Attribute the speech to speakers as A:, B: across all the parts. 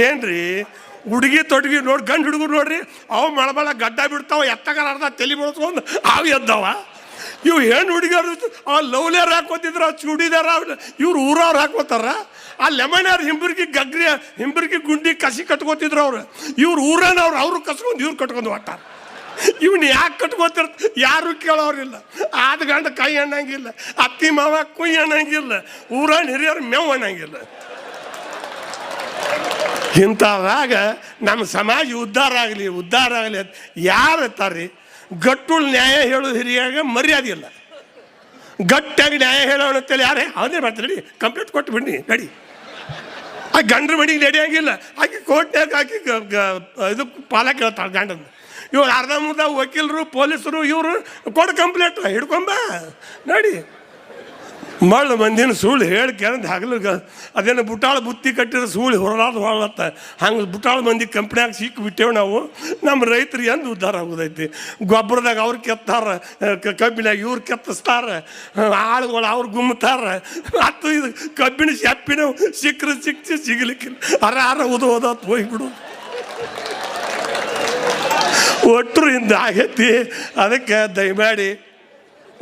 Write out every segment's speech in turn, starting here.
A: ಏನ್ರಿ? ಹುಡುಗಿ ತೊಡಗಿ ನೋಡಿ, ಗಂಡು ಹುಡುಗರು ನೋಡ್ರಿ, ಅವು ಮಳಬಳ ಗಡ್ಡ ಬಿಡ್ತಾವ ಎತ್ತಗಾರ ಅರ್ಧ ತಲೆ ಬಿಡ್ಸ್ಕೊಂಡು ಅವು ಎದ್ದವ. ಇವು ಹೆಣ್ಣು ಹುಡುಗಿಯರು ಆ ಲವ್ಲಿಯರ್ ಹಾಕೋತಿದ್ರ ಚೂಡಿದಾರ, ಇವ್ರು ಊರವ್ರು ಹಾಕೋತಾರ. ಆ ಲೆಮನ್ಯಾರ್ ಹಿಂಬರ್ಗಿ ಗಗ್ರಿ, ಹಿಂಬರ್ಗಿ ಗುಂಡಿ ಕಸಿ ಕಟ್ಕೋತಿದ್ರು ಅವ್ರು. ಇವ್ರು ಊರನವ್ರು ಅವ್ರು ಕಸ್ಕೊಂಡು ಇವ್ರು ಕಟ್ಕೊಂಡು ಹೊಟ್ಟಾರ. ಇವ್ನು ಯಾಕೆ ಕಟ್ಕೋತಿರ್, ಯಾರು ಕೇಳೋರಿಲ್ಲ. ಆದ ಗಂಡ ಕೈ ಅಣ್ಣಂಗಿಲ್ಲ ಅತ್ತಿ ಮಾವ ಕುಯ್ ಅನ್ನಂಗಿಲ್ಲ, ಊರನ್ ಹಿರಿಯರು ಮೇವ್ ಅನ್ನಂಗಿಲ್ಲ. ಇಂಥವಾಗ ನಮ್ಮ ಸಮಾಜ ಉದ್ಧಾರ ಆಗಲಿ ಉದ್ಧಾರ ಆಗಲಿ ಅಂತ ಯಾರು ಇರ್ತಾರ್ರಿ ಗಟ್ಟುಳು ನ್ಯಾಯ ಹೇಳೋದು ಹಿರಿಯಾಗ ಮರ್ಯಾದೆ ಇಲ್ಲ. ಗಟ್ಟಿಯಾಗಿ ನ್ಯಾಯ ಹೇಳೋಣ ಅಂತೇಳಿ ಯಾರೇ, ಅವನೇ ಮಾಡ್ತಾರೆ ಕಂಪ್ಲೇಂಟ್ ಕೊಟ್ಟು ಬಿಡಿ ನಡಿ. ಆ ಗಂಡ್ರ ಮನೆಗೆ ಆಗಿಲ್ಲ, ಆಕೆ ಕೋರ್ಟ್ನಾಗ ಆಕೆ ಇದು ಪಾಲ ಕೇಳ್ತಾಳೆ ಗಂಡನ. ಇವ್ರು ಅರ್ಧ ವಕೀಲರು, ಪೊಲೀಸರು, ಇವರು ಕೊಡು ಕಂಪ್ಲೇಂಟ್, ಹಿಡ್ಕೊಂಬ, ನೋಡಿ. ಮಳ್ಳ ಮಂದಿನ ಸುಳ್ಳು ಹೇಳಿ ಕೇಳಿದ ಹಾಗಲ ಅದೇನು ಬುಟಾಳ ಬುತ್ತಿ ಕಟ್ಟಿರೋ ಸುಳ್ಳು ಹೊರಲಾದ ಹೊರಲತ್ತ. ಹಂಗೆ ಬುಟಾಳ ಮಂದಿ ಕಂಪ್ನ್ಯಾಗ ಸಿಕ್ಕಿ ಬಿಟ್ಟೇವು ನಾವು. ನಮ್ಮ ರೈತರು ಎಂದು ಉದ್ಧಾರ ಆಗೋದೈತಿ. ಗೊಬ್ಬರದಾಗ ಅವ್ರು ಕೆತ್ತಾರ ಕಬ್ಬಿನಾಗ ಇವ್ರು ಕೆತ್ತಿಸ್ತಾರ, ಆಳುಗಳು ಅವ್ರು ಗುಮ್ಮತಾರ. ಮತ್ತು ಇದು ಕಬ್ಬಿನ ಶಪ್ಪಿನ ಸಿಕ್ಕರೆ ಸಿಕ್ಕಿ ಸಿಗಲಿಕ್ಕಿಲ್ಲ. ಅರ ಅರ ಓದು ಹೋದ ಹೋಗ್ಬಿಡು ಒಟ್ಟರು ಹಿಂದೆ ಆಗೈತಿ. ಅದಕ್ಕೆ ದಯಮಾಡಿ,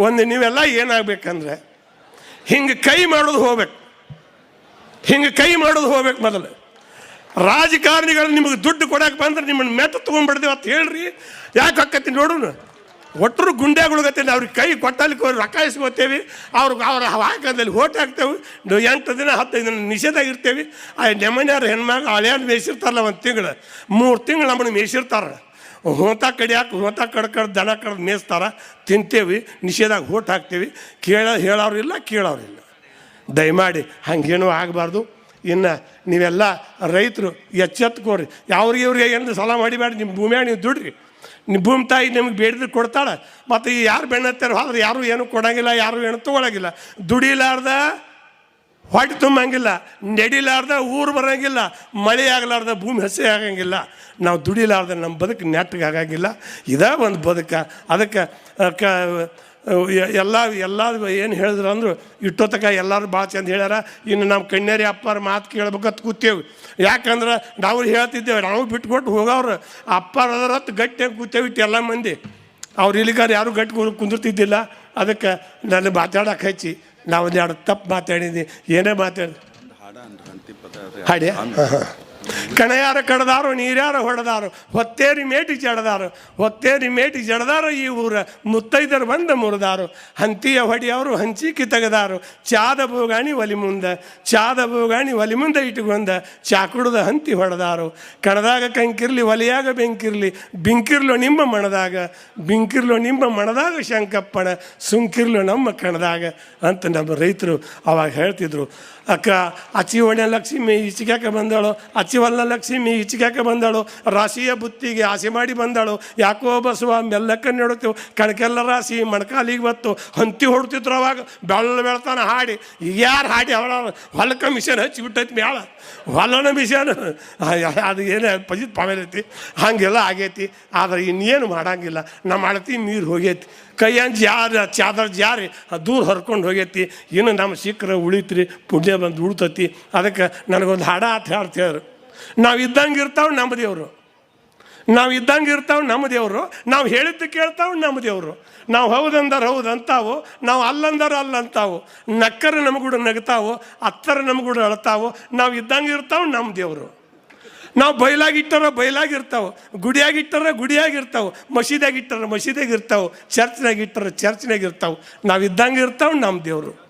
A: ಒಂದು ನೀವೆಲ್ಲ ಏನಾಗಬೇಕಂದ್ರೆ ಹಿಂಗೆ ಕೈ ಮಾಡೋದು ಹೋಗ್ಬೇಕು. ಹಿಂಗೆ ಕೈ ಮಾಡೋದು ಹೋಗ್ಬೇಕು ಮೊದಲು. ರಾಜಕಾರಣಿಗಳು ನಿಮಗೆ ದುಡ್ಡು ಕೊಡಕ್ಕೆ ಬಂದ್ರೆ ನಿಮ್ಮನ್ನು ಮೆತ್ತ ತೊಗೊಂಡ್ಬಿಡ್ದೇವೆ ಅಂತ ಹೇಳ್ರಿ. ಯಾಕೆ ಹಾಕತ್ತೀನಿ ನೋಡೋಣ ಒಟ್ಟರು ಗುಂಡ್ಯಾಗುಳ್ಗತ್ತೇನೆ ಅವ್ರಿಗೆ ಕೈ ಕೊಟ್ಟಲಿಕ್ಕೆ ರೊಕ್ಕ ಇಸ್ಕೋತೇವೆ. ಅವ್ರಿಗೆ ಅವ್ರ ಹಾಕದಲ್ಲಿ ಓಟ್ ಹಾಕ್ತೇವೆ. ಎಂಟು ದಿನ ಹತ್ತೈದು ದಿನ ನಿಷೇಧ ಇರ್ತೇವೆ. ಆ ನೆಮ್ಮನೆಯವ್ರ ಹೆಣ್ಮಗ ಹಳೆಯಾರು ಮೇಯಿಸಿರ್ತಾರಲ್ಲ ಒಂದು ತಿಂಗಳು. ಮೂರು ತಿಂಗಳು ನಮ್ಮನ್ನು ಮೇಯಿಸಿರ್ತಾರೆ. ಹೋತ ಕಡಿಯಾಕೆ, ಹೋತ ಕಡ್ ಕಡೆ ದನ ಕಡ್ದು ಮೇಯಿಸ್ತಾರ, ತಿಂತೇವಿ, ನಿಷೇಧಾಗ ಹೋಟ್ ಹಾಕ್ತೀವಿ. ಕೇಳ ಹೇಳೋರಿಲ್ಲ ಕೇಳೋರಿಲ್ಲ ದಯಮಾಡಿ, ಹಂಗೇನೂ ಆಗಬಾರ್ದು. ಇನ್ನು ನೀವೆಲ್ಲ ರೈತರು ಎಚ್ಚೆತ್ಕೋರಿ ಯಾವ್ರಿಗೆ ಇವ್ರಿಗೆ ಏನು ಸಾಲ ಮಾಡಿಬೇಡ ನಿಮ್ಮ ಭೂಮಿಯಾಗ ನೀವು ದುಡ್ರಿ. ನಿಮ್ಮ ಭೂಮಿ ತಾಯಿ ನಿಮ್ಗೆ ಬೇಡಿದ್ರೆ ಕೊಡ್ತಾಳೆ. ಮತ್ತು ಈ ಯಾರು ಬೆಣ್ಣತ್ತಾರ ಆದ್ರೆ ಯಾರು ಏನು ಕೊಡಂಗಿಲ್ಲ, ಯಾರು ಏನು ತೊಗೊಳಂಗಿಲ್ಲ. ದುಡಿಲಾರ್ದ ಹೊಟ್ಟೆ ತುಂಬಂಗಿಲ್ಲ, ನಡಿಲಾರ್ದ ಊರು ಬರೋಂಗಿಲ್ಲ ಮಳೆ ಆಗಲಾರ್ದ ಭೂಮಿ ಹಸಿ ಆಗಂಗಿಲ್ಲ. ನಾವು ದುಡಿಲಾರ್ದ ನಮ್ಮ ಬದುಕು ನೆಟ್ಟಿಗೆ ಆಗಂಗಿಲ್ಲ. ಇದೇ ಒಂದು ಬದುಕ. ಅದಕ್ಕೆ ಕ ಎಲ್ಲ ಎಲ್ಲ ಏನು ಹೇಳಿದ್ರು ಅಂದರು ಇಟ್ಟೋತಕ ಎಲ್ಲರೂ ಭಾಳ ಚಂದ ಹೇಳ್ಯಾರ, ಇನ್ನು ನಮ್ಮ ಕಣ್ಣೇರಿ ಅಪ್ಪಾರ ಮಾತು ಕೇಳ್ಬೇಕಂತ ಕೂತೇವೆ. ಯಾಕಂದ್ರೆ ನಾವು ಹೇಳ್ತಿದ್ದೇವೆ, ನಾವು ಬಿಟ್ಕೊಟ್ಟು ಹೋಗವ್ರು, ಅಪ್ಪಾರ ಅದರ ಹತ್ತು ಗಟ್ಟಿಯಾಗಿ ಕೂತೇವೆ ಇಟ್ಟು ಎಲ್ಲ ಮಂದಿ. ಅವ್ರು ಇಲ್ಲಿಗಾರ ಯಾರು ಗಟ್ಟಿ ಕುಂದಿರ್ತಿದ್ದಿಲ್ಲ. ಅದಕ್ಕೆ ನಾನು ಮಾತಾಡೋಕೆ ಹಚ್ಚಿ. ನಾವು ಒಂದು ಎರಡು ತಪ್ಪು ಮಾತಾಡಿದ್ವಿ. ಏನೇ ಮಾತಾಡಿ ಹಾಡಿ ಕಣಯಾರ ಕಡದಾರು, ನೀರ್ಯಾರ ಹೊಡೆದಾರು, ಹೊತ್ತೇರಿ ಮೇಟಿ ಜಡದಾರು, ಹೊತ್ತೇರಿ ಮೇಟಿ ಜಡದಾರು ಈ ಊರ ಮುತ್ತೈದರು ಬಂದ ಮುರಿದಾರು. ಹಂತಿಯ ಹೊಡಿಯವರು ಹಂಚಿಕಿ ತೆಗೆದಾರು. ಚಾದ ಬೋಗಾಣಿ ಒಲಿ ಮುಂದೆ, ಚಾದ ಬೋಗಾಣಿ ಒಲಿ ಮುಂದೆ ಇಟ್ಟುಕೊಂಡ ಚಾಕುಡದ ಹಂತಿ ಹೊಡೆದಾರು. ಕಡದಾಗ ಕಂಕಿರ್ಲಿ, ಒಲಿಯಾಗ ಬೆಂಕಿರ್ಲಿ, ಬಿಂಕಿರ್ಲು ನಿಮ್ಮ ಮಣದಾಗ, ಬಿಂಕಿರ್ಲು ನಿಮ್ಮ ಮಣದಾಗ ಶಂಕಪ್ಪಣ ಸುಂಕಿರ್ಲು ನಮ್ಮ ಕಣದಾಗ ಅಂತ ನಮ್ಮ ರೈತರು ಅವಾಗ ಹೇಳ್ತಿದ್ರು. ಅಕ್ಕ, ಅಚ್ಚಿ ಒಣ ಲಕ್ಷ್ಮಿ ಈಚಿಗ್ಯಾಕೆ ಬಂದಳು. ಅಚ್ಚಿವಲ್ಲ ಲಕ್ಷ್ಮಿ ಈಚಿಗ್ಯಾಕೆ ಬಂದಳು. ರಾಶಿಯ ಬುತ್ತಿಗೆ ಆಸೆ ಮಾಡಿ ಬಂದಳು. ಯಾಕೋ ಬಸವ, ಮೆಲ್ಲಕ್ಕ ನೆಡುತ್ತೇವೆ. ಕಣಕೆಲ್ಲ ರಾಶಿ ಮಣಕಾಲಿಗೆ ಬತ್ತು. ಹಂತಿ ಹೊಡ್ತಿದ್ರು ಅವಾಗ ಬೆಳ್ಳ ಬೆಳ್ತಾನೆ ಹಾಡಿ. ಈಗ ಯಾರು ಹಾಡಿ? ಅವಳ ಹೊಲಕ್ಕೆ ಮಿಷನ್ ಹಚ್ಚಿ ಬಿಟ್ಟೈತಿ ಮ್ಯಾಳ ಹೊಲನ ಮಿಷನ್. ಅದು ಏನೇ ಪಜಿತ್ ಪಾಮೇಲೈತಿ ಹಾಗೆಲ್ಲ ಆಗೈತಿ. ಆದರೆ ಇನ್ನೇನು ಮಾಡಂಗಿಲ್ಲ. ನಮ್ಮ ಅಳತಿ ನೀರು ಹೋಗೈತಿ. ಕೈಯಂಜ್ ಯಾರು ಚಾದರ್ ಜಾರಿ ದೂರ ಹರ್ಕೊಂಡು ಹೋಗೈತಿ. ಇನ್ನು ನಮ್ಮ ಸಿಕ್ಕರೆ ಉಳಿತ್ರಿ, ಪುಣ್ಯ ಬಂದು ಉಳ್ತತಿ. ಅದಕ್ಕೆ ನನಗೊಂದು ಹಾಡ ಅಂತ ಹೇಳ್ತೇವ್ರು. ನಾವು ಇದ್ದಂಗೆ ಇರ್ತಾವೆ ನಮ್ಮ ದೇವರು. ನಾವು ಇದ್ದಂಗೆ ಇರ್ತಾವೆ ನಮ್ಮ ದೇವರು. ನಾವು ಹೇಳಿದ್ದು ಕೇಳ್ತಾವೆ ನಮ್ಮ ದೇವರು. ನಾವು ಹೌದಂದ್ರೆ ಹೌದು ಅಂತಾವು ನಾವು ಅಲ್ಲಂದ್ರೆ ಅಲ್ಲ ಅಂತಾವು ನಕ್ಕರ ನಮಗೂಡ ನಗ್ತಾವು, ಅತ್ತರ ನಮಗೂಡ ಅಳ್ತಾವು. ನಾವು ಇದ್ದಂಗೆ ಇರ್ತಾವೆ ನಮ್ಮ ದೇವರು. ನಾವು ಬಯಲಾಗಿಟ್ಟಾರ ಬಯಲಾಗಿರ್ತಾವೆ. ಗುಡಿಯಾಗಿಟ್ಟಾರ ಗುಡಿಯಾಗಿರ್ತಾವೆ. ಮಸೀದಿಯಾಗ ಇಟ್ಟಾರ ಮಸೀದಿಯಾಗ ಚರ್ಚ್ನಾಗಿರ್ತಾವೆ. ನಾವು ಇದ್ದಂಗೆ ಇರ್ತಾವೆ ನಮ್ಮ ದೇವರು.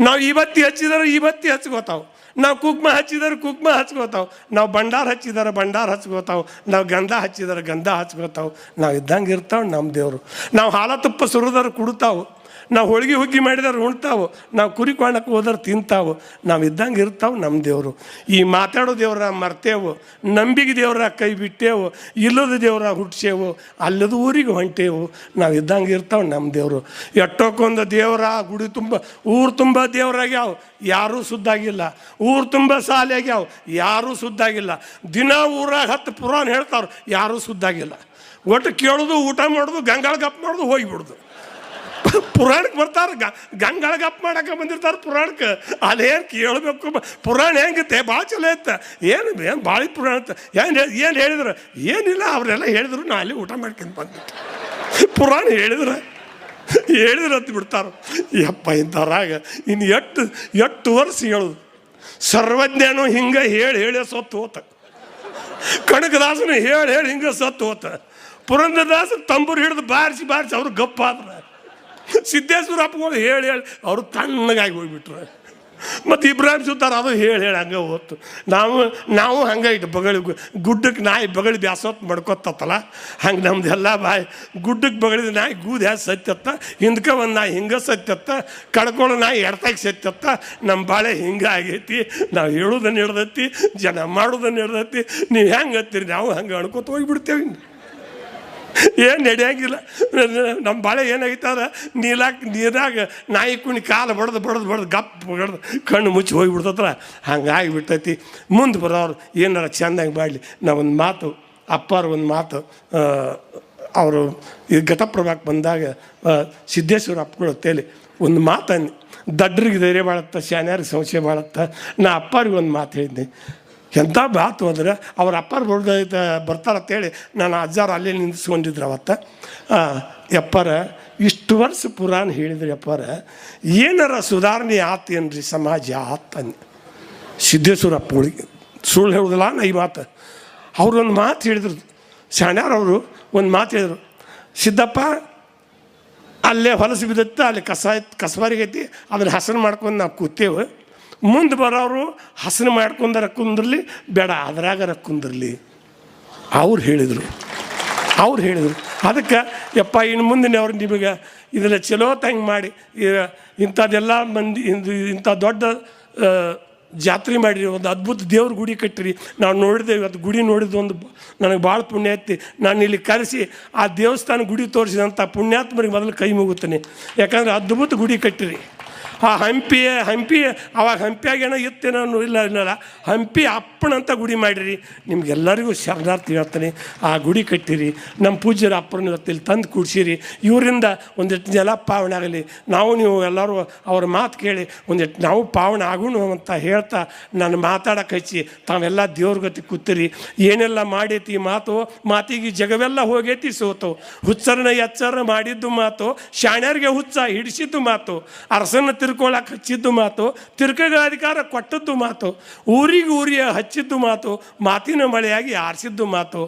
A: ನಾವು ಇವತ್ತಿ ಹಚ್ಚಿದಾರೆ ಇವತ್ತಿ ಹಚ್ಕೋತಾವೆ. ನಾವು ಕುಕ್ಮ ಹಚ್ಚಿದಾರೆ ಕುಕ್ಮ ಹಚ್ಕೋತಾವೆ. ನಾವು ಭಂಡಾರ ಹಚ್ಚಿದಾರೆ ಭಂಡಾರ ಹಚ್ಕೋತಾವೆ. ನಾವು ಗಂಧ ಹಚ್ಚಿದಾರೆ ಗಂಧ ಹಚ್ಕೋತಾವೆ. ನಾವು ಇದ್ದಂಗೆ ಇರ್ತಾವೆ ನಮ್ಮ ದೇವರು. ನಾವು ಹಾಲ ತುಪ್ಪ ಸುರಿದಾರೆ ಕುಡ್ತಾವೆ. ನಾವು ಹೋಳಿಗೆ ಹುಗ್ಗಿ ಮಾಡಿದ್ರೆ ಉಣ್ತಾವು. ನಾವು ಕುರಿ ಕಾಣಕ್ಕೆ ಹೋದ್ರೆ ತಿಂತಾವು. ನಾವು ಇದ್ದಂಗೆ ಇರ್ತಾವೆ ನಮ್ಮ ದೇವರು. ಈ ಮಾತಾಡೋ ದೇವ್ರ ಮರ್ತೇವು. ನಂಬಿಕೆ ದೇವ್ರ ಕೈ ಬಿಟ್ಟೇವು. ಇಲ್ಲದ ದೇವ್ರ ಹುಟ್ಸೇವು. ಅಲ್ಲದ ಊರಿಗೆ ಹೊಂಟೇವು. ನಾವು ಇದ್ದಂಗೆ ಇರ್ತಾವೆ ನಮ್ಮ ದೇವರು. ಎಟ್ಟೋಕೊಂದು ದೇವರ, ಗುಡಿ ತುಂಬ, ಊರು ತುಂಬ ದೇವರಾಗ್ಯಾವ. ಯಾರೂ ಸುದ್ದಾಗಿಲ್ಲ ಊರು ತುಂಬ ಸಾಲಿ ಆಗ್ಯಾವ ಯಾರೂ ಸುದ್ದಾಗಿಲ್ಲ ದಿನ ಊರಾಗ ಹತ್ತು ಪುರಾಣ ಹೇಳ್ತಾವ್ರು. ಯಾರೂ ಸುದ್ದಾಗಿಲ್ಲ ಒಟ್ಟು ಕೇಳೋದು, ಊಟ ಮಾಡೋದು, ಗಂಗಾಳ ಗಪ್ ಮಾಡೋದು, ಹೋಗಿಬಿಡೋದು. ಪುರಾಣಕ್ಕೆ ಬರ್ತಾರೆ. ಗಂಗಳ ಗಪ್ಪ ಮಾಡಕ್ಕೆ ಬಂದಿರ್ತಾರೆ ಪುರಾಣಕ್ಕೆ. ಅದೇನು ಕೇಳಬೇಕು ಪುರಾಣ ಹೆಂಗಿತ್ತೆ ಭಾಳ ಚಲೋ ಇತ್ತು ಏನು ಏನು ಭಾಳ ಪುರಾಣ ಇತ್ತು ಏನು ಏನು ಹೇಳಿದ್ರು? ಏನಿಲ್ಲ, ಅವರೆಲ್ಲ ಹೇಳಿದ್ರು, ನಾ ಅಲ್ಲಿ ಊಟ ಮಾಡ್ಕೊಂಡು ಬಂದ್ಬಿಟ್ಟೆ. ಪುರಾಣ ಹೇಳಿದ್ರೆ? ಹೇಳಿದ್ರೆ ಅಂತ ಬಿಡ್ತಾರ. ಯಪ್ಪ ಇಂಥವ್ರಾಗ ಇನ್ನು ಎಟ್ಟು ಎಷ್ಟು ವರ್ಷ ಹೇಳೋದು ಸರ್ವಜ್ಞನು ಹಿಂಗೆ ಹೇಳಿ ಹೇಳಿ ಸತ್ತು ಹೋತ. ಕನಕದಾಸನು ಹೇಳಿ ಹೇಳಿ ಹಿಂಗೆ ಸತ್ತು ಹೋತ. ಪುರಂದರದಾಸ ತಂಬೂರು ಹಿಡಿದು ಬಾರಿಸಿ ಬಾರಿಸಿ, ಅವ್ರು ಗಪ್ಪಾದ್ರ. ಸಿದ್ದೇಶ್ವರ ಅಪ್ಪಗಳು ಹೇಳಿ ಹೇಳಿ, ಅವರು ತಣ್ಣಗಾಗಿ ಹೋಗ್ಬಿಟ್ರು. ಮತ್ತು ಇಬ್ರಾಹಿಂ ಸುತ್ತಾರ ಅದು ಹೇಳಿ ಹೇಳಿ ಹಂಗೆ ಹೋತು. ನಾವು ನಾವು ಹಂಗೆ ಇಟ್ಟು ಬಗಳಿ, ಗುಡ್ಡಕ್ಕೆ ನಾಯಿ ಬಗಳಿ ಬ್ಯಾಸತ್ ಮಡ್ಕೊತತ್ತಲ್ಲ ಹಂಗೆ ನಮ್ದೆಲ್ಲ ಬಾಯಿ, ಗುಡ್ಡಕ್ಕೆ ಬಗಳಿದ ನಾಯಿ ಗೂದು ಹ್ಯಾ ಸತ್ಯತ್ತ ಹಿಂದ್ಕೆ ಒಂದು ನಾಯಿ ಹಿಂಗೆ ಸತ್ಯತ್ತ ಕಡ್ಕೊಳ್ಳೋ ನಾಯಿ ಎಡ್ತಾಗಿ ಸತ್ಯತ್ತ ನಮ್ಮ ಬಾಳೆ ಹಿಂಗೆ ಆಗೈತಿ, ನಾವು ಹೇಳೋದನ್ನು ಹಿಡ್ದೈತಿ, ಜನ ಮಾಡೋದನ್ನು ಹಿಡ್ದೈತಿ, ನೀವು ಹೆಂಗೆ ಹತ್ತೀರಿ, ನಾವು ಹಂಗೆ ಅಣ್ಕೋತ ಹೋಗಿಬಿಡ್ತೇವೆ ಏನು ನಡೆಯಂಗಿಲ್ಲ ನಮ್ಮ ಬಾಳೆ ಏನಾಗಿತ್ತಂದ್ರೆ ನೀಲಾಕ ನೀರಾಗ ನಾಯಿ ಕುಣಿ ಕಾಲು ಬಡ್ದು ಬಡ್ದು ಬಡ್ದು ಗಪ್ ಬಡ್ದು ಕಣ್ಣು ಮುಚ್ಚಿ ಹೋಗಿಬಿಡ್ತತ್ರ ಹಂಗಾಗಿ ಬಿಟ್ಟೈತಿ ಮುಂದೆ ಬರೋರು ಏನಾರ ಚೆಂದಾಗಿ ಮಾಡಲಿ. ನಾವೊಂದು ಮಾತು, ಅಪ್ಪಾರ ಒಂದು ಮಾತು ಅವರು ಈ ಘಟಪ್ರಭಾಕ್ಕೆ ಬಂದಾಗ ಸಿದ್ದೇಶ್ವರ ಅಪ್ಪಗಳು ತೇಲಿ ಒಂದು ಮಾತಂದು ದಡ್ರಿಗೆ ಧೈರ್ಯ ಬಾಳತ್ತ, ಶಾನ್ಯಾರಿಗೆ ಸಂಶಯ ಬಾಳತ್ತ. ನಾ ಅಪ್ಪಾರಿಗೆ ಒಂದು ಮಾತು ಹೇಳಿದ್ದೆ ಎಂಥ ಬಾತು ಅಂದರೆ ಅವ್ರ ಅಪ್ಪಾರು ಬರ್ದ ಬರ್ತಾರಂತೇಳಿ ನಾನು ಅಜ್ಜಾರು ಅಲ್ಲಿ ನಿಂದಿಸ್ಕೊಂಡಿದ್ರು ಅವತ್ತು. ಎಪ್ಪರ ಇಷ್ಟು ವರ್ಷ ಪುರಾಣ ಹೇಳಿದ್ರಿ ಯಪ್ಪಾರ, ಏನಾರ ಸುಧಾರಣೆ ಆತೇನ್ರಿ ಸಮಾಜ ಆತಂದು ಸಿದ್ದೇಶ್ವರ ಅಪ್ಪಗಳಿಗೆ ಸುಳ್ಳು ಹೇಳುದಿಲ್ಲ ನಾ ಈ ಮಾತು. ಅವ್ರು ಒಂದು ಮಾತು ಹೇಳಿದ್ರು. ಶಾಣ್ಯಾರವರು ಒಂದು ಮಾತು ಹೇಳಿದರು. ಸಿದ್ದಪ್ಪ, ಅಲ್ಲೇ ಹೊಲಸು ಬಿದ್ದತ್ತ ಅಲ್ಲಿ ಕಸ ಕಸಬಾರಿಗೈತಿ ಅದ್ರ ಹಸನು ಮಾಡ್ಕೊಂಡು ನಾವು ಕೂತೇವೆ. ಮುಂದೆ ಬರೋರು ಹಸನ ಮಾಡ್ಕೊಂಡಾರ ಕುಂದಿರಲಿ, ಬೇಡ, ಅದ್ರಾಗರ ಕುಂದಿರಲಿ. ಅವ್ರು ಹೇಳಿದರು. ಅವ್ರು ಹೇಳಿದರು. ಅದಕ್ಕೆ, ಯಪ್ಪ, ಇನ್ನು ಮುಂದಿನ ಅವ್ರು ನಿಮಗೆ ಇದನ್ನು ಚಲೋ ತಂಗೆ ಮಾಡಿ ಇಂಥದ್ದೆಲ್ಲ ಮಂದಿ ಇಂಥ ದೊಡ್ಡ ಜಾತ್ರೆ ಮಾಡಿರಿ, ಒಂದು ಅದ್ಭುತ ದೇವ್ರ ಗುಡಿ ಕಟ್ಟಿರಿ. ನಾವು ನೋಡಿದೆ, ಇವತ್ತು ಗುಡಿ ನೋಡಿದ್ದು ಒಂದು ನನಗೆ ಭಾಳ ಪುಣ್ಯ ಐತಿ. ನಾನು ಇಲ್ಲಿ ಕರೆಸಿ, ಆ ದೇವಸ್ಥಾನ ಗುಡಿ ತೋರಿಸಿದಂಥ ಪುಣ್ಯಾತ್ಮರಿಗೆ ಮೊದಲು ಕೈ ಮುಗುತ್ತೇನೆ. ಯಾಕಂದ್ರೆ ಅದ್ಭುತ ಗುಡಿ ಕಟ್ಟಿರಿ. ಆ ಹಂಪಿ ಹಂಪಿ ಅವಾಗ ಹಂಪಿಯಾಗೇನೋ ಇತ್ತೇನೋ ಇಲ್ಲ ಇಲ್ಲ ಹಂಪಿ ಅಪ್ಪನಂತ ಗುಡಿ ಮಾಡಿರಿ. ನಿಮಗೆಲ್ಲರಿಗೂ ಶರಣಾರ್ಥಿ ಹೇಳ್ತಾನೆ. ಆ ಗುಡಿ ಕಟ್ಟಿರಿ. ನಮ್ಮ ಪೂಜ್ಯರ ಅಪ್ಪನ ಇವತ್ತಿಲ್ಲಿ ತಂದು ಕೂಡ್ಸಿರಿ. ಇವರಿಂದ ಒಂದಿಷ್ಟು ಜನ ಪಾವನೆ ಆಗಲಿ. ನಾವು ನೀವು ಎಲ್ಲರೂ ಅವ್ರ ಮಾತು ಕೇಳಿ ಒಂದಿಷ್ಟು ನಾವು ಪಾವನೆ ಆಗೋಣ ಅಂತ ಹೇಳ್ತಾ ನಾನು ಮಾತಾಡಕ್ಕೆ ಹಚ್ಚಿ ತಾವೆಲ್ಲ ದೇವ್ರ ಗತಿ ಕೂತಿರಿ. ಏನೆಲ್ಲ ಮಾಡೈತಿ ಮಾತು? ಮಾತಿಗೆ ಜಗವೆಲ್ಲ ಹೋಗೈತಿ ಸೋತು. ಹುಚ್ಚರನ್ನ ಎಚ್ಚರ ಮಾಡಿದ್ದು ಮಾತು. ಶಾಣ್ಯರಿಗೆ ಹುಚ್ಚ ಹಿಡಿಸಿದ್ದು ಮಾತು. ಅರಸನ ತಿರ್ಕೊಳಕ್ಕೆ ಹಚ್ಚಿದ್ದು ಮಾತು ತಿರ್ಕಗ ಅಧಿಕಾರ ಕೊಟ್ಟದ್ದು ಮಾತು, ಊರಿಗೆ ಊರಿಗೆ ಹಚ್ಚಿದ್ದು ಮಾತು, ಮಾತಿನ ಮಳೆಯಾಗಿ ಆರಿಸಿದ್ದು ಮಾತು,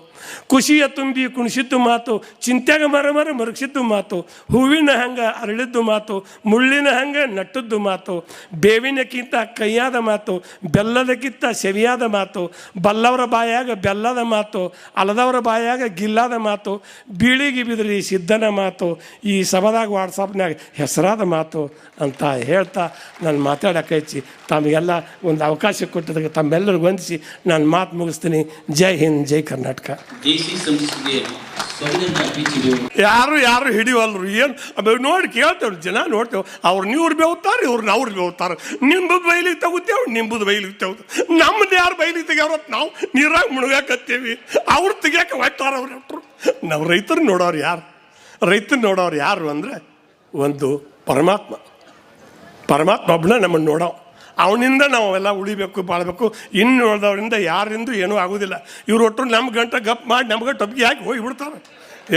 A: ಖುಷಿಯ ತುಂಬಿ ಕುಣಿಸಿದ್ದು ಮಾತು ಚಿಂತ್ಯಾಗ ಮರ ಮರ ಮರುಗಿಸಿದ್ದು ಮಾತು, ಹೂವಿನ ಹಂಗ ಅರಳಿದ್ದು ಮಾತು, ಮುಳ್ಳಿನ ಹಂಗ ನಟ್ಟದ್ದು ಮಾತು, ಬೇವಿನಕ್ಕಿಂತ ಕೈಯಾದ ಮಾತು, ಬೆಲ್ಲದಕ್ಕಿಂತ ಸೆವಿಯಾದ ಮಾತು, ಬಲ್ಲವರ ಬಾಯಾಗ ಬೆಲ್ಲದ ಮಾತು, ಅಲದವರ ಬಾಯಾಗ ಗಿಲ್ಲಾದ ಮಾತು, ಬೀಳಿಗೆ ಬಿದ್ರಿ ಸಿದ್ಧನ ಮಾತು, ಈ ಸಭದಾಗ ವಾಟ್ಸಪ್ನಾಗ ಹೆಸರಾದ ಮಾತು ಅಂತ ಹೇಳ್ತಾ ನಾನು ಮಾತಾಡೋಕೆ ಹೆಚ್ಚಿ ತಮಗೆಲ್ಲ ಒಂದು ಅವಕಾಶ ಕೊಟ್ಟದಕ್ಕೆ ತಮ್ಮೆಲ್ಲರಿಗೂ ವಂದಿಸಿ ನಾನು ಮಾತು ಮುಗಿಸ್ತೀನಿ. ಜೈ ಹಿಂದ್ ಜೈ ಕರ್ನಾಟಕ. ಯಾರು ಯಾರು ಹಿಡಿವಲ್ರು? ಏನು? ನೋಡಿ ಕೇಳ್ತೇವೆ ಜನ ನೋಡ್ತೇವೆ. ಅವ್ರು ನೀವ್ರು ಬೇವುತ್ತಾರೆ ಇವ್ರನ್ನ ಅವ್ರು ಬೇವುತ್ತಾರೆ ನಿಂಬುದು ಬೈಲಿಗೆ ತಗೋತೇವೆ ನಿಂಬುದು ಬೈಲಿಗೆ ತಗೋತೇವೆ ನಮ್ದು ಯಾರು ಬೈಲಿಗೆ ತೆಗ್ಯಾರತ್ ನಾವು ನೀರಾಗ ಮುಳುಗಾಕತ್ತೀವಿ ಅವ್ರು ತೆಗಿಯಾಕ ಹೊಟ್ಟಾರ ಅವ್ರು ಒಟ್ಟರು ನಾವು ರೈತರು ನೋಡೋರು ಯಾರು? ರೈತರು ನೋಡೋರು ಯಾರು ಅಂದರೆ ಒಂದು ಪರಮಾತ್ಮ. ಪರಮಾತ್ಮ ಒಬ್ಬನ ನಮ್ಮನ್ನು ನೋಡೋ. ಅವನಿಂದ ನಾವು ಎಲ್ಲ ಉಳಿಬೇಕು, ಬಾಳಬೇಕು. ಇನ್ನು ನೋಡಿದವರಿಂದ ಯಾರಿಂದ ಏನೂ ಆಗೋದಿಲ್ಲ ಇವ್ರು ಒಟ್ಟು ನಮ್ಮ ಗಂಟೆ ಗಪ್ ಮಾಡಿ ನಮ್ಗೆ ಟೊಪ್ಪಿಗೆ ಹಾಕಿ ಹೋಗಿಬಿಡ್ತಾರೆ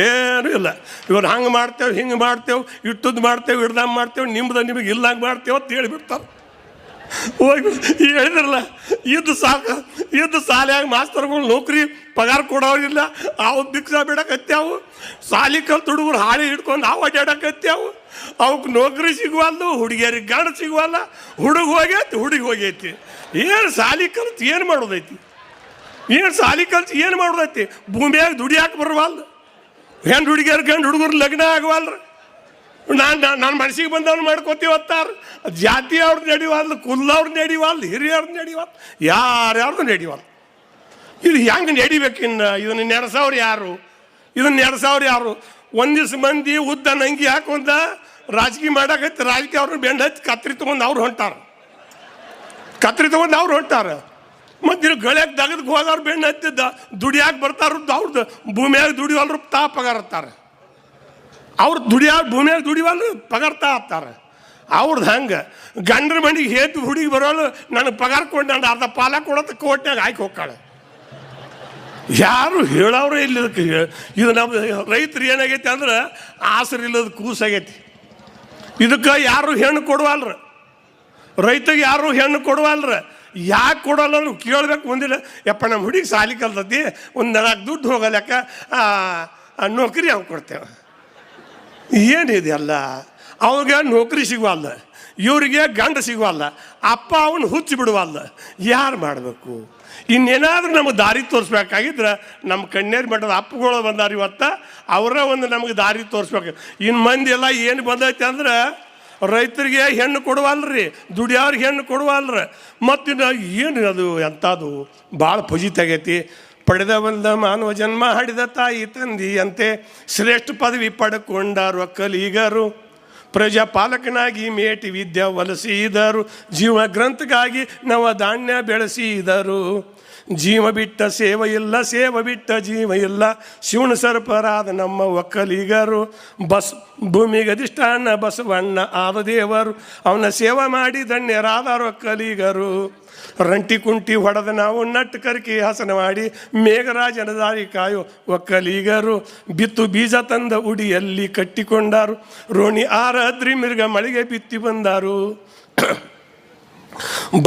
A: ಏನೂ ಇಲ್ಲ. ಇವ್ರು ಹಂಗೆ ಮಾಡ್ತೇವೆ, ಹಿಂಗೆ ಮಾಡ್ತೇವೆ, ಇಟ್ಟದ್ದು ಮಾಡ್ತೇವೆ, ಹಿಡ್ದಂಗೆ ಮಾಡ್ತೇವೆ, ನಿಮ್ದು ನಿಮಗೆ ಇಲ್ಲಂಗೆ ಮಾಡ್ತೇವೆ ಅಂತ ಹೇಳಿಬಿಡ್ತಾರೆ ಹೋಗಿ ಈ ಹೇಳಿದ್ರಲ್ಲ, ಇದ್ದು ಸಾಕು, ಇದ್ದು ಸಾಲಿಯಾಗಿ ಮಾಸ್ತರ್ಗಳು ನೌಕರಿ ಪಗಾರ ಕೊಡೋರಿಲ್ಲ ಅವು ಭಿಕ್ಷಾ ಬಿಡಕತ್ಯಾವು. ಸಾಲಿ ಕಲ್ತು ಹುಡುಗರು ಹಾಳಿ ಹಿಡ್ಕೊಂಡು ಅವು ಅಡ್ಯಾಡಕತ್ಯಾವು. ಅವಕ್ಕೆ ನೌಕರಿ ಸಿಗುವಲ್ದು ಹುಡುಗಿಯರಿಗೆ ಗಂಡ ಸಿಗುವಲ್ಲ, ಹುಡುಗ ಹೋಗೈತಿ, ಹುಡುಗಿ ಹೋಗೈತಿ. ಏನು ಸಾಲಿ ಕಲ್ತು ಏನು ಮಾಡೋದೈತಿ? ಏನು ಸಾಲಿ ಕಲ್ತು ಏನು ಮಾಡೋದೈತಿ? ಭೂಮಿಯಾಗ ದುಡಿಯಾಕ ಬರವಲ್ದು. ಹೆಣ್ಣು ಹುಡುಗಿಯರು, ಗಂಡು ಹುಡುಗರು ಲಗ್ನ ಆಗವಲ್ರಿ ನಾನು ನಾನು ಮನಸ್ಸಿಗೆ ಬಂದವ್ನು ಮಾಡ್ಕೋತೀವತ್ತಾರ ಜಾತಿ ಅವ್ರದ್ದು ನಡಿವಲ್ದು ಕುಲ್ಲವ್ರು ನಡಿವಲ್ದು ಹಿರಿಯವ್ರದ್ದು ನಡಿವಲ್ದು ಯಾರ್ಯಾರ್ದು ನಡಿವಲ್ದು. ಇದು ಹೆಂಗೆ ನಡಿಬೇಕು ಇನ್ನು? ಇದನ್ನು ನೆಡ್ಸವ್ರು ಯಾರು? ಇದನ್ನ ನೆಡ್ಸವ್ರು ಯಾರು? ಒಂದಿವ್ಸ ಮಂದಿ ಉದ್ದ ನಂಗಿ ಹಾಕೊಂಡ ರಾಜಕೀಯ ಮಾಡಕತ್ತಿ ರಾಜಕೀಯ ಅವ್ರನ್ನ ಬೆಂಡ್ ಹಚ್ಚಿ ಕತ್ರಿ ತೊಗೊಂಡು ಅವ್ರು ಹೊಂಟಾರ. ಕತ್ರಿ ತೊಗೊಂಡು ಅವ್ರು ಹೊಂಟಾರ. ಮತ್ತು ಇಲ್ಲಿ ಗಳಕ್ಕೆ ದಗದಕ್ಕೆ ಹೋದವ್ರು ಬೆಣ್ಣೆ ಹತ್ತಿದ್ದ ದುಡಿಯಾಕ ಬರ್ತಾರ ಅವ್ರದ್ದು ಭೂಮಿಯಾಗ ದುಡಿಯೋಲ್ರು ತಾಪಗಾರತ್ತಾರೆ ಅವ್ರು ದುಡಿಯಾಗ ಭೂಮಿಯಾಗ ದುಡಿವಲ್ರು ಪಗಾರ ತಾ ಹತ್ತಾರ ಅವ್ರದ್ದು ಹಂಗೆ ಗಂಡ್ರ ಮಂಡಿಗೆ ಹೇತು ಹುಡುಗಿ ಬರೋಳು ನನಗೆ ಪಗಾರ ನಾನು ಅರ್ಧ ಪಾಲ ಕೊಡೋದು ಕೋಟ್ನಾಗ ಹಾಕಿ ಹೋಗ್ತಾಳೆ. ಯಾರು ಹೇಳೋರು ಇಲ್ಲ ಇದು ನಮ್ಮ ರೈತರು ಏನಾಗೈತಿ ಅಂದ್ರೆ ಆಸರಿಲ್ಲದ ಕೂಸಾಗೈತಿ ಇದಕ್ಕೆ ಯಾರು ಹೆಣ್ಣು ಕೊಡುವಲ್ರ? ರೈತಗೆ ಯಾರು ಹೆಣ್ಣು ಕೊಡುವಲ್ರ? ಯಾಕೆ ಕೊಡಲ್ಲ ಕೇಳಬೇಕು ಒಂದಿಲ್ಲ ಯಪ್ಪ ನಮ್ಮ ಹುಡುಗಿ ಸಾಲಿ ಕಲ್ತತಿ, ಒಂದು ನಾಲ್ಕು ದುಡ್ಡು ಆ ನೌಕರಿ ಅವ್ನು ಕೊಡ್ತೇವೆ. ಏನಿದೆಯಲ್ಲ ಅವಾಗ ನೌಕರಿ ಸಿಗುವಲ್ಲ ಇವರಿಗೆ ಗಂಡ ಸಿಗುವಲ್ಲ ಅಪ್ಪ ಅವನು ಹುಚ್ಚಿ ಬಿಡುವಲ್ಲ ಯಾರು ಮಾಡಬೇಕು? ಇನ್ನೇನಾದ್ರೂ ನಮಗೆ ದಾರಿ ತೋರಿಸ್ಬೇಕಾಗಿದ್ರೆ ನಮ್ಮ ಕಣ್ಣೇರು ಮಠದ ಅಪ್ಪಗಳು ಬಂದಾರ ಇವತ್ತ, ಅವರ ಒಂದು ನಮಗೆ ದಾರಿ ತೋರಿಸ್ಬೇಕು. ಇನ್ನು ಮಂದಿ ಎಲ್ಲ ಏನು ಬಂದೈತೆ ಅಂದ್ರೆ, ರೈತರಿಗೆ ಹೆಣ್ಣು ಕೊಡುವಲ್ರಿ, ದುಡಿಯವ್ರಿಗೆ ಹೆಣ್ಣು ಕೊಡುವಲ್ರಿ. ಮತ್ತಿನ್ನು ಏನು ಅದು ಎಂಥದ್ದು ಭಾಳ ಪೂಜಿ ತೆಗೈತಿ. ಬಂದ ಮಾನವ ಜನ್ಮ ಹಾಡಿದ ತಾಯಿ ತಂದಿ ಅಂತೆ ಶ್ರೇಷ್ಠ ಪದವಿ ಪಡ್ಕೊಂಡಾರು ಕಲಿಗರು ಪ್ರಜಾಪಾಲಕನಾಗಿ ಮೇಟಿ ವಿದ್ಯೆ ಒಲಿಸಿದರು, ಜೀವ ಗ್ರಂಥಕ್ಕಾಗಿ ನವ ಧಾನ್ಯ ಬೆಳೆಸಿದರು. ಜೀವ ಬಿಟ್ಟ ಸೇವ ಇಲ್ಲ, ಸೇವ ಬಿಟ್ಟ ಜೀವ ಇಲ್ಲ. ಶಿವನ ಸರ್ಪರಾದ ನಮ್ಮ ಒಕ್ಕಲಿಗರು, ಬಸ್ ಭೂಮಿಗೆ ಅಧಿಷ್ಠಾನ ಬಸವಣ್ಣ ಆದ ದೇವರು, ಅವನ ಸೇವೆ ಮಾಡಿ ಧನ್ಯರಾದ ಒಕ್ಕಲಿಗರು. ರಂಟಿ ಕುಂಟಿ ಹೊಡೆದ ನಾವು ನಟ್ಟು ಕರ್ಕಿ ಹಾಸನ ಮಾಡಿ ಮೇಘರಾಜನ ದಾರಿ ಕಾಯೋ ಒಕ್ಕಲಿಗರು. ಬಿತ್ತು ಬೀಜ ತಂದ ಉಡಿಯಲ್ಲಿ ಕಟ್ಟಿಕೊಂಡಾರು, ರೋಣಿ ಆರಾದ್ರಿ ಮಿರ್ಗ ಮಳಿಗೆ ಬಿತ್ತಿ ಬಂದಾರು.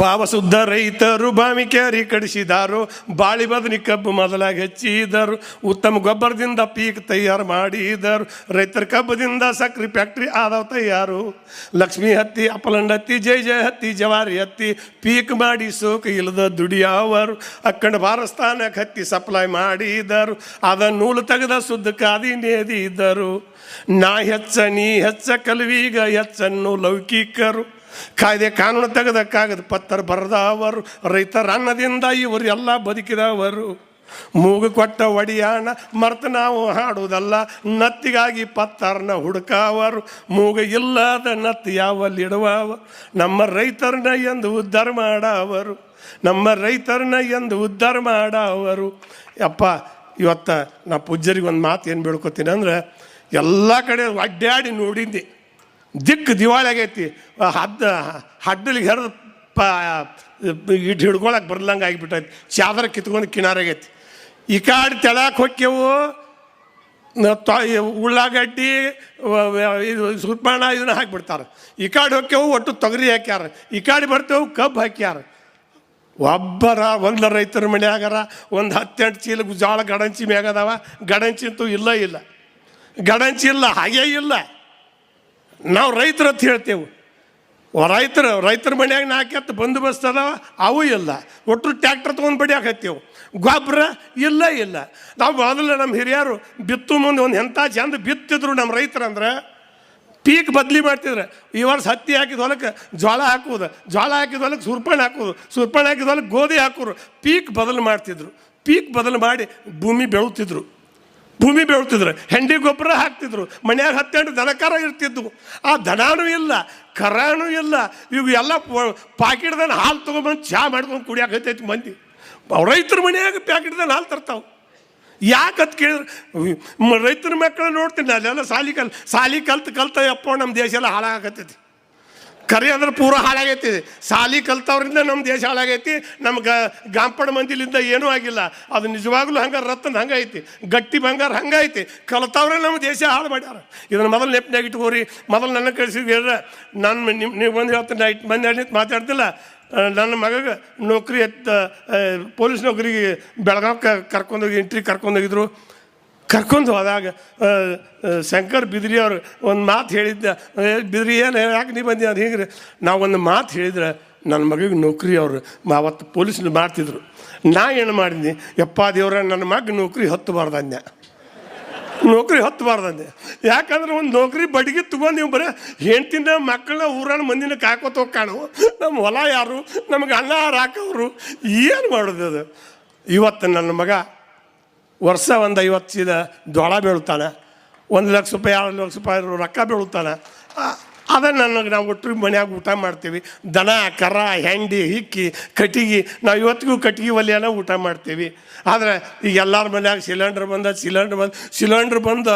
A: ಭಾವ ಶುದ್ಧ ರೈತರು ಬಾವಿಕೇರಿ ಕಡಿಸಿದಾರು, ಬಾಳಿ ಬದನಿ ಕಬ್ಬು ಮೊದಲಾಗಿ ಹೆಚ್ಚಿದರು, ಉತ್ತಮ ಗೊಬ್ಬರದಿಂದ ಪೀಕ್ ತಯಾರು ಮಾಡಿದರು, ರೈತರ ಕಬ್ಬದಿಂದ ಸಕ್ರೆ ಫ್ಯಾಕ್ಟ್ರಿ ಆದವು ತಯಾರು. ಲಕ್ಷ್ಮಿ ಹತ್ತಿ, ಅಪಲಂಡ ಹತ್ತಿ, ಜೈ ಜಯ ಹತ್ತಿ, ಜವಾರಿ ಹತ್ತಿ, ಪೀಕ್ ಮಾಡಿ ಸೋಕ ಇಲ್ಲದ ದುಡಿಯವರು ಅಕ್ಕಂಡ ಭಾರಸ್ಥಾನಕ್ಕೆ ಹತ್ತಿ ಸಪ್ಲೈ ಮಾಡಿದರು ಅದ ನೂಲು ತೆಗೆದ ಶುದ್ಧ ಕಾದಿ ನೇದಿದ್ದರು ನಾ ಹೆಚ್ಚ, ನೀ ಹೆಚ್ಚ, ಕಲ್ವೀಗ ಹೆಚ್ಚನ್ನು ಲೌಕಿಕರು. ಕಾಯ್ದೆ ಕಾನೂನು ತೆಗೆದಕ್ಕಾಗದ. ಪತ್ತರ ಬರೆದವರು, ರೈತರ ಅನ್ನದಿಂದ ಇವರು ಎಲ್ಲ ಬದುಕಿದವರು. ಮೂಗು ಕೊಟ್ಟ ಒಡಿಯಾಣ, ಮರ್ತು ನಾವು ಹಾಡುವುದಲ್ಲ. ನತ್ತಿಗಾಗಿ ಪತ್ತರ್ನ ಹುಡುಕವರು. ಮೂಗು ಇಲ್ಲದ ನತ್ತು ಯಾವಲ್ಲಿಡುವ ನಮ್ಮ ರೈತರನ್ನ ಎಂದು ಉದ್ಧಾರ ಮಾಡವರು. ನಮ್ಮ ರೈತರನ್ನ ಎಂದು ಉದ್ಧಾರ ಮಾಡವರು. ಅಪ್ಪ ಇವತ್ತ ನಾ ಪೂಜ್ಯರಿಗೆ ಒಂದು ಮಾತು ಏನು ಬೇಡ್ಕೊತೀನಿ ಅಂದ್ರೆ, ಎಲ್ಲ ಕಡೆ ಅಡ್ಡಾಡಿ ನೋಡಿದ್ದೆ ದಿಕ್ಕು ದಿವಾಳಿ ಆಗೈತಿ. ಹದ್ದು, ಹಡ್ಡಲಿಗೆ ಹರಿದು ಪ ಇಟ್ಟು ಹಿಡ್ಕೊಳಕ್ಕೆ ಬರ್ಲಂಗೆ ಆಗಿಬಿಟ್ಟೈತಿ. ಚಾದರ ಕಿತ್ಕೊಂಡು ಕಿನಾರಾಗೈತಿ ಈ ಕಾಡು ತೆಳಕ್ಕೆ ಹೊಕ್ಕೆವು ಉಳ್ಳಾಗಡ್ಡಿ ಇದು ಸುರ್ಪಾಣ ಇದನ್ನ ಹಾಕಿಬಿಡ್ತಾರೆ. ಈ ಕಾಡು ಹೊಕ್ಕೆವು, ಒಟ್ಟು ತೊಗರಿ ಹಾಕ್ಯಾರ. ಈ ಕಾಡು ಬರ್ತೇವು, ಕಬ್ಬು ಹಾಕ್ಯಾರ. ಒಬ್ಬರ, ಒಂದು ರೈತರ ಮನ್ಯಾಗಾರ, ಒಂದು ಹತ್ತೆಂಟು ಚೀಲ ಜೋಳ ಗಡಂಚಿ ಮ್ಯಾಗದಾವ ಗಡಂಚಿ ಅಂತೂ ಇಲ್ಲ ಇಲ್ಲ. ಗಡಂಚಿ ಇಲ್ಲ, ಹಾಗೇ ಇಲ್ಲ. ನಾವು ರೈತರು ಅಂತ ಹೇಳ್ತೇವೆ. ರೈತರು, ರೈತರ ಮನೆಯಾಗ ನಾಲ್ಕು ಎತ್ತು ಬಂದೋಬಸ್ತ್ ಅದಾವ, ಅವು ಇಲ್ಲ. ಒಟ್ಟು ಟ್ಯಾಕ್ಟರ್ ತೊಗೊಂಡು ಬಡಿಯಾಕತ್ತೇವು ಗೊಬ್ಬರ ಇಲ್ಲ ಇಲ್ಲ. ನಾವು ಮೊದಲು ನಮ್ಮ ಹಿರಿಯರು ಬಿತ್ತು ಮುಂದೆ ಒಂದು ಎಂಥ ಚಂದ ಬಿತ್ತಿದ್ರು ನಮ್ಮ ರೈತರು ಅಂದ್ರೆ, ಪೀಕ್ ಬದಲಿ ಮಾಡ್ತಿದ್ರು. ಈ ವರ್ಷ ಹತ್ತಿ ಹಾಕಿದ ಹೊಲಕ್ಕೆ ಜೋಳ ಹಾಕುವುದು ಜೋಳ ಹಾಕಿದ ಹೊಲಕ್ಕೆ ಸುರ್ಪಣೆ ಹಾಕುವುದು, ಸುರ್ಪಣೆ ಹಾಕಿದ ಹೊಲಕ್ಕೆ ಗೋಧಿ ಹಾಕೋರು ಪೀಕ್ ಬದಲು ಮಾಡ್ತಿದ್ರು. ಪೀಕ್ ಬದಲು ಮಾಡಿ ಭೂಮಿ ಬೆಳುತ್ತಿದ್ರು ಭೂಮಿ ಬೆಳ್ತಿದ್ರು, ಹೆಂಡಿ ಗೊಬ್ಬರ ಹಾಕ್ತಿದ್ರು, ಮನ್ಯಾಗ ಹತ್ತೆಂಟು ದನಕರ ಇರ್ತಿದ್ವು. ಆ ದನಾನೂ ಇಲ್ಲ, ಕರಾನು ಇಲ್ಲ ಇವು ಎಲ್ಲ ಪಾಕಿಟ್ದಾಗ ಹಾಲು ತೊಗೊಂಬಂದು ಚಹಾ ಮಾಡ್ಕೊಂಡು ಕುಡಿಯಾಕತ್ತೈತಿ ಮಂದಿ. ಅವ್ ರೈತರ ಮನ್ಯಾಗ ಪ್ಯಾಕೆಟ್ದಲ್ಲಿ ಹಾಲು ತರ್ತಾವೆ. ಯಾಕಂತ ಕೇಳಿದ್ರೆ? ರೈತ್ರ ಮಕ್ಕಳು ನೋಡ್ತೀನಿ, ಅಲ್ಲೆಲ್ಲ ಸಾಲಿ ಕಲ್, ಸಾಲಿ ಕಲ್ತು ಕಲ್ತ ಯಪ್ಪ ನಮ್ಮ ದೇಶ ಎಲ್ಲ ಹಾಳಾಗತ್ತೈತಿ ಕರೆ ಅಂದ್ರೆ ಪೂರ ಹಾಳಾಗೈತಿ. ಸಾಲಿ ಕಲ್ತವ್ರಿಂದ ನಮ್ಮ ದೇಶ ಹಾಳಾಗೈತಿ ನಮ್ಗೆ ಗಾಂಪಡ ಮಂದಿಲಿಂದ ಏನೂ ಆಗಿಲ್ಲ. ಅದು ನಿಜವಾಗ್ಲೂ ಹಂಗಾರೆ ರತ್ನ ಹಂಗೈತಿ ಗಟ್ಟಿ ಬಂಗಾರ ಹಂಗೈತಿ ಕಲ್ತವ್ರೆ ನಮ್ಮ ದೇಶ ಹಾಳು ಮಾಡ್ಯಾರ. ಇದನ್ನು ಮೊದಲು ನೆಪ್ನಾಗ ಇಟ್ಕೋರಿ ಮೊದಲು ನನ್ನ ಕಳಿಸಿದ್ರೆ ನನ್ನ ನಿಮ್ಮ ನೀವು ಬಂದು ಹೇಳ್ತೀನಿ ಬಂದು ನಿಂತು ಮಾತಾಡ್ತಿಲ್ಲ. ನನ್ನ ಮಗಗೆ ನೌಕರಿ ಎತ್ತ ಪೊಲೀಸ್ ನೌಕರಿಗೆ ಬೆಳಗಾವಿ ಕರ್ಕೊಂಡೋಗಿ ಎಂಟ್ರಿ ಕರ್ಕೊಂಡೋಗಿದ್ರು ಕರ್ಕೊಂಡು ಹೋದಾಗ ಶಂಕರ್ ಬಿದ್ರಿ ಅವರು ಒಂದು ಮಾತು ಹೇಳಿದ್ದ ಬಿದ್ರಿ ಏನು ಯಾಕೆ ನೀ ಬಂದಿ ಅದು ಹಿಂಗೆ ನಾವು ಒಂದು ಮಾತು ಹೇಳಿದ್ರೆ ನನ್ನ ಮಗಿಗೆ ನೌಕರಿ ಅವರು. ಅವತ್ತು ಪೊಲೀಸ್ನ ಮಾಡ್ತಿದ್ರು. ನಾ ಏನು ಮಾಡಿದ್ನಿ, ಯಪ್ಪ ದೇವ್ರ ನನ್ನ ಮಗ ನೌಕರಿ ಹತ್ತಬಾರ್ದು ಅಂದೆ ನೌಕರಿ ಹತ್ತಬಾರ್ದಂದೆ. ಯಾಕಂದ್ರೆ ಒಂದು ನೌಕರಿ ಬಡಿಗೆ ತಗೊಂಡು ನೀವು ಬರೀ ಹೆಂಡ್ತಿನ ಮಕ್ಕಳನ್ನ ಊರನ್ನ ಮಂದಿನ ಕಾಕೋತ ಹೋಗ್ಕಾಣು ನಮ್ಮ ಹೊಲ ಯಾರು, ನಮಗೆ ಅನ್ನ ಹಾಕೋರು ಏನು ಮಾಡೋದು ಅದು? ಇವತ್ತು ನನ್ನ ಮಗ ವರ್ಷ ಒಂದು ಐವತ್ತು ಚೀಲ ಜೋಳ ಬೀಳ್ತಾನೆ. ಒಂದು ಲಕ್ಷ ರೂಪಾಯಿ, ಎರಡು ಲಕ್ಷ ರೂಪಾಯಿ ರೊಕ್ಕ ಬೀಳ್ತಾನೆ. ಅದನ್ನು ನನಗೆ ನಾವು ಒಟ್ಟು ಮನ್ಯಾಗ ಊಟ ಮಾಡ್ತೀವಿ. ದನ, ಕರ, ಹೆಂಡಿ, ಹಿಕ್ಕಿ, ಕಟ್ಟಿಗೆ, ನಾವು ಇವತ್ತಿಗೂ ಕಟ್ಟಿಗೆ ಒಲೆಯನ್ನ ಊಟ ಮಾಡ್ತೀವಿ. ಆದರೆ ಈಗ ಎಲ್ಲರ ಮನ್ಯಾಗ ಸಿಲಿಂಡ್ರ್ ಬಂದ, ಸಿಲಿಂಡ್ರ್ ಬಂದು, ಸಿಲಿಂಡ್ರ್ ಬಂದ,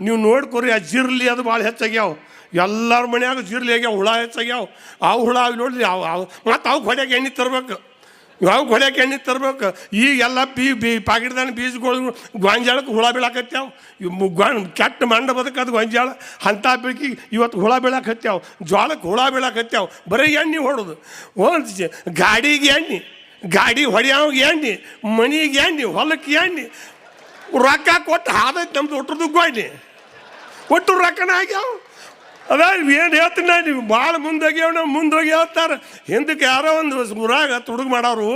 A: ನೀವು ನೋಡ್ಕೊರಿ, ಆ ಜಿರ್ಲಿ ಅದು ಭಾಳ ಹೆಚ್ಚಾಗ್ಯಾವ. ಎಲ್ಲರ ಮನ್ಯಾಗ ಜಿರ್ಲಿ ಆಗ್ಯಾವ, ಹುಳ ಹೆಚ್ಚಾಗ್ಯಾವ. ಆ ಹುಳ ನೋಡ್ರಿ, ಅವು ಅವು, ಮತ್ತು ಅವು ಹೊಡೆಯಾಗ ಎಣ್ಣೆ ತರ್ಬೇಕು. ಯಾವ ಹೊಡ್ಯಾಕೆ ಎಣ್ಣೆ ತರಬೇಕು. ಈ ಎಲ್ಲ ಬೀ, ಬಿ ಪಾಕಿಟ್ದಾನ ಬೀಜಗಳು ಗೊಂಜಾಳಕ್ಕೆ ಹುಳ ಬೀಳಾಕತ್ಯಾವ. ಇವು ಕೆಟ್ಟ ಮಂಡ ಬದಕದು ಗೊಂಜಾಳ. ಅಂಥ ಬೆಳಕಿ ಇವತ್ತು ಹುಳ ಬೀಳಾಕತ್ಯಾವ. ಜ್ವಾಳಕ್ಕೆ ಹುಳ ಬೀಳಾಕತ್ಯಾವ. ಬರೀ ಎಣ್ಣೆ ಹೊಡೋದು. ಒಂದು ಗಾಡಿಗೆ ಎಣ್ಣೆ, ಗಾಡಿ ಹೊಡೆಯವ್ಗೆ ಎಣ್ಣೆ, ಮನೆಗೆ ಎಣ್ಣೆ ಹೊಲಕ್ಕೆ ಎಣ್ಣೆ. ರೊಕ್ಕ ಕೊಟ್ಟು ಹಾದೈತೆ ನಮ್ದು ಒಟ್ಟರದು ಗೋಣಿ ಒಟ್ಟು ರೊಕ್ಕನ ಆಗ್ಯಾವ. ಅದ ಏನು ಹೇಳ್ತೀನಿ ನಾನು? ನೀವು ಭಾಳ ಮುಂದೋಗ್ಯಾವ ನಾವು ಮುಂದೋಗಿ ಹೇಳ್ತಾರೆ. ಹಿಂದಕ್ಕೆ ಯಾರೋ ಒಂದು ಊರಾಗ ತುಡುಗು ಮಾಡೋರು,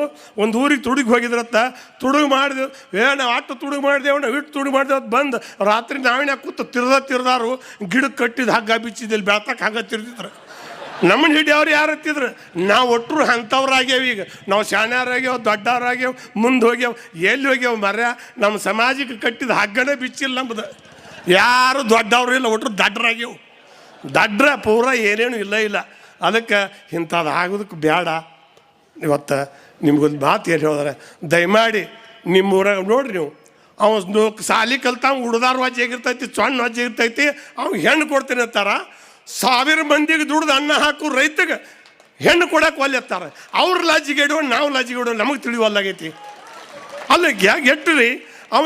A: ಒಂದು ಊರಿಗೆ ತುಡುಗಿ ಹೋಗಿದ್ರತ್ತ, ತುಡುಗು ಮಾಡಿದೆವು ಏ ನಾವು ಅಟ್ಟು ತುಡುಗು ಮಾಡಿದೆವು, ನಾವು ಇಟ್ಟು ತುಡುಗು ಮಾಡಿದೆವು ಬಂದು ರಾತ್ರಿ ನಾವಿನ ಕೂತು ತಿರ್ದ ತಿರ್ದಾರು ಗಿಡಕ್ಕೆ ಕಟ್ಟಿದ ಹಗ್ಗ ಬಿಚ್ಚಿದಲ್ಲಿ ಬೆಳ್ತಕ್ಕೆ ಹಗ್ಗ ತಿರ್ದಿದ್ರು. ನಮ್ಮನ್ನ ಹಿಡಿಯವ್ರು ಯಾರು ಹತ್ತಿದ್ರು ನಾವು ಒಟ್ಟರು ಅಂಥವ್ರಾಗ್ಯಾವ ಈಗ. ನಾವು ಶಾಣ್ಯಾರಾಗ್ಯಾವ ದೊಡ್ಡವ್ರಾಗ್ಯಾವ ಮುಂದೆ ಹೋಗ್ಯಾವ ಎಲ್ಲಿ ಹೋಗ್ಯಾವ ಮರ್ಯ ನಮ್ಮ ಸಮಾಜಕ್ಕೆ ಕಟ್ಟಿದ ಹಗ್ಗನೇ ಬಿಚ್ಚಿಲ್ಲ ನಮ್ದು. ಯಾರು ದೊಡ್ಡವ್ರು ಇಲ್ಲ ಒಟ್ಟರು ದಡ್ಡರಾಗ್ಯಾವ ದಡ್ರ ಪೂರ ಏನೇನು ಇಲ್ಲ ಇಲ್ಲ. ಅದಕ್ಕೆ ಇಂಥದ್ದು ಆಗೋದಕ್ಕೆ ಬೇಡ ಇವತ್ತು ನಿಮ್ಗೊಂದು ಮಾತು ಏನು ಹೇಳಿದ್ರೆ, ದಯಮಾಡಿ ನಿಮ್ಮ ಊರಾಗ ನೋಡ್ರಿ ನೀವು, ಅವ ನೋ ಸಾಲಿ ಕಲ್ತಾವ ಉಡ್ದಾರ ವಾಜಿ ಇರ್ತೈತಿ ಸಣ್ಣ ವಾಜಿ ಇರ್ತೈತಿ ಅವ್ನು ಹೆಣ್ಣು ಕೊಡ್ತೀನಿ ಅಂತಾರ. ಸಾವಿರ ಮಂದಿಗೆ ದುಡ್ದು ಅನ್ನ ಹಾಕು ರೈತಗೆ ಹೆಣ್ಣು ಕೊಡಕ್ಕೆ ಒಲ್ಲೆತ್ತಾರ ಅವ್ರ ಲಾಜಿಗೆ ಗೇಡು ನಾವು ಲಾಜಿಗೆ ಇಡೋ ನಮಗೆ ತಿಳಿವಲ್ಲಾಗೈತಿ ಅಲ್ಲಿ ಗ್ಯಾಗ್ ರೀ ಅವ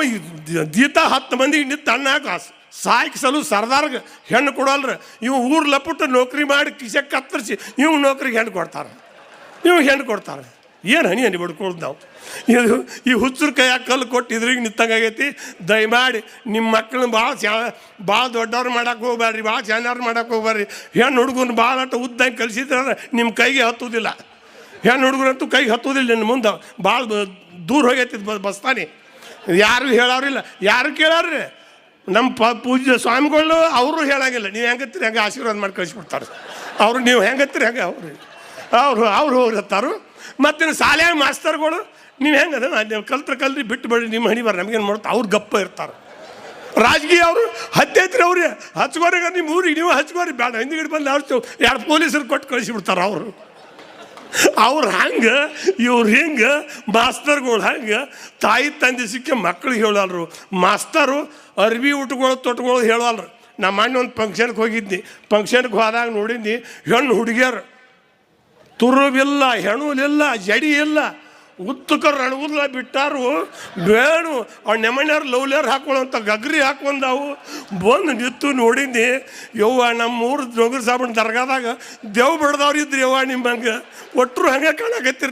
A: ದೀತ ಹತ್ತು ಮಂದಿಗೆ ನಿಂತು ಅನ್ನ ಹಾಕ ಸಾಯ್ಕಿಸಲು ಸರ್ದಾರ್ಗೆ ಹೆಣ್ಣು ಕೊಡಲ್ರ. ಇವು ಊರು ಲಪುಟ್ಟು ನೌಕರಿ ಮಾಡಿ ಕಿಸೆ ಕತ್ತರಿಸಿ ಇವ್ ನೌಕರಿಗೆ ಹೆಣ್ಣು ಕೊಡ್ತಾರೆ. ಇವ್ ಹೆಣ್ಣು ಕೊಡ್ತಾರೆ. ಏನು ಹನಿ ಹನಿ ಬಿಡ್ಕೊಳ್ದು ನಾವು? ಇದು ಈ ಹುಚ್ಚರ ಕೈಯಾಗ ಕಲ್ಲು ಕೊಟ್ಟು ಇದ್ರಿಗೆ ನಿಂತಂಗಾಗೈತಿ ದಯಮಾಡಿ ನಿಮ್ಮ ಮಕ್ಕಳನ್ನ ಭಾಳ ಚಾ ಭಾಳ ದೊಡ್ಡವ್ರು ಮಾಡಕ್ಕೆ ಹೋಗ್ಬೇಡ್ರಿ ಭಾಳ ಚೆನ್ನಾರು ಮಾಡಕ್ಕೆ ಹೋಗ್ಬೇಡ್ರಿ ಹೆಣ್ಣು ಹುಡುಗನ ಭಾಳ ಅಟ ಉದ್ದಂಗೆ ಕಲಿಸಿದ್ರೆ ನಿಮ್ಮ ಕೈಗೆ ಹತ್ತುವುದಿಲ್ಲ ಹೆಣ್ಣು ಹುಡುಗರಂತೂ ಕೈಗೆ ಹತ್ತುವುದಿಲ್ಲ ನಿನ್ನ ಮುಂದೆ. ಭಾಳ ದೂರ ಹೋಗೈತಿ ಬಸ್ತಾನೆ. ಯಾರು ಹೇಳೋರಿಲ್ಲ. ಯಾರು ಕೇಳಾರ್ರಿ? ನಮ್ಮ ಪ ಪೂಜ್ಯ ಸ್ವಾಮಿಗಳು ಅವರು ಹೇಳಂಗಿಲ್ಲ. ನೀವು ಹೆಂಗತ್ತೀರಿ? ಹೆಂಗೆ ಆಶೀರ್ವಾದ ಮಾಡಿ ಕಳಿಸ್ಬಿಡ್ತಾರೆ ಅವರು ನೀವು ಹೆಂಗತ್ತೀರಿ? ಹಂಗೆ ಅವರು. ಅವರು, ಅವ್ರು ಹೋಗಿರ್ತಾರು ಮತ್ತು ಶಾಲೆಯಾಗ ಮಾಸ್ತರ್ಗಳು, ನೀವು ಹೆಂಗೆ ಅದ? ನೀವು ಕಲ್ತ್ರ ಕಲ್ರಿ, ಬಿಟ್ಟು ಬಿಡಿ ನಿಮ್ಮ ಹಣಿ ಬರ್ರಿ, ನಮಗೇನು ಮಾಡ್ತಾ? ಅವ್ರು ಗಪ್ಪ ಇರ್ತಾರೆ. ರಾಜಕೀಯ ಅವರು ಹತ್ತೈತ್ರಿ ಅವ್ರಿಗೆ ಹಚ್ಕೋರಿ ನಿಮ್ಮ ಊರಿಗೆ ನೀವು ಹಚ್ಕೋರಿ ಬೇಡ ಹಿಂದಿಗಿಡ್ ಬಂದು ಅವ್ರು ಎರಡು ಪೊಲೀಸರು ಕೊಟ್ಟು ಕಳಿಸಿಬಿಡ್ತಾರೆ ಅವರು. ಅವ್ರು ಹಂಗೆ, ಇವ್ರು ಹಿಂಗೆ, ಮಾಸ್ತರ್ಗಳು ಹಂಗೆ, ತಾಯಿ ತಂದೆ ಸಿಕ್ಕಿ ಮಕ್ಳಿಗೆ ಹೇಳಲ್ರು. ಮಾಸ್ತರು ಅರ್ಬಿ ಊಟಗಳು ತೊಟ್ಗಳು ಹೇಳಲ್ರು. ನಮ್ಮ ಅಣ್ಣ ಒಂದು ಫಂಕ್ಷನ್ಗೆ ಹೋಗಿದ್ನಿ. ಫಂಕ್ಷನ್ಗೆ ಹೋದಾಗ ನೋಡಿದ್ನಿ ಹೆಣ್ಣು ಹುಡುಗಿಯರು. ತುರುವಿಲ್ಲ ಹೆಣುಲಿಲ್ಲ ಜಡಿ ಇಲ್ಲ ಉತ್ತಕ ರಣಗುದ್ಲ ಬಿಟ್ಟಾರು, ಬೇಣು ಅವ್ನ ನೆಮಣ್ಯಾರು ಲವ್ಲೇರ್ ಹಾಕೊಳ್ಳೋಂಥ ಗಗ್ರಿ ಹಾಕೊಂಡವು ಬಂದು ನಿತ್ತು ನೋಡಿದ್ನಿ, ಯವ್ವ ನಮ್ಮ ಊರು ಜೋಗರ್ ಸಾಬಣ್ಣ ದರ್ಗಾದಾಗ ದೇವ್ ಬಿಡ್ದವ್ರು ಇದ್ರಿ ಯವ್ವ ನಿಮ್ಮಂಗೆ. ಒಟ್ಟರು ಹಂಗೆ ಕಾಣಕತ್ತಿರ್